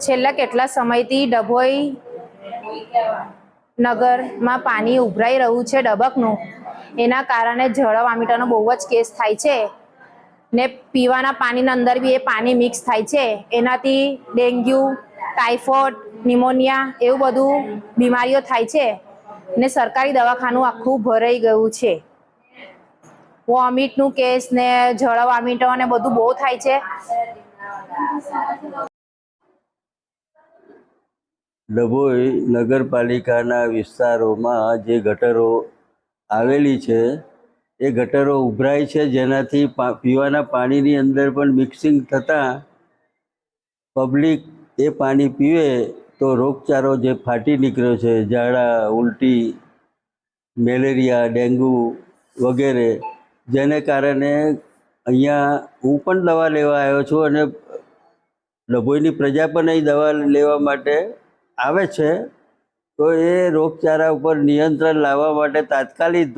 છેલ્લા કેટલા સમયથી ડભોઈ નગરમાં પાણી ઉભરાઈ રહ્યું છે ડબકનું? એના કારણે જળ વામિટાનો બહુ જ કેસ થાય છે. ને પીવાના પાણીના અંદર બી એ પાણી મિક્સ થાય છે. એનાથી ડેન્ગ્યુ, ટાઇફોઇડ નિમોનિયા એવું બધું બીમારીઓ થાય છે. ને સરકારી દવાખાનું આખું ભરાઈ ગયું છે. વોમિટનું કેસ ને જળ વામિટો ને બધું બહુ થાય છે. ડભોઈ નગરપાલિકાના વિસ્તારોમાં જે ગટરો આવેલી છે, એ ગટરો ઉભરાય છે, જેનાથી પીવાના પાણીની અંદર પણ મિક્સિંગ થતાં પબ્લિક એ પાણી પીવે તો રોગચારો જે ફાટી નીકળ્યો છે, ઝાડા, ઉલટી, મેલેરિયા, ડેન્ગુ વગેરે, જેને કારણે અહીંયા હું પણ દવા લેવા આવ્યો છું અને ડભોઈની પ્રજા પણ અહીં દવા લેવા માટે આવે છે, તો એ રોગચાળા ઉપર નિયંત્રણ લાવવા માટે તાત્કાલિક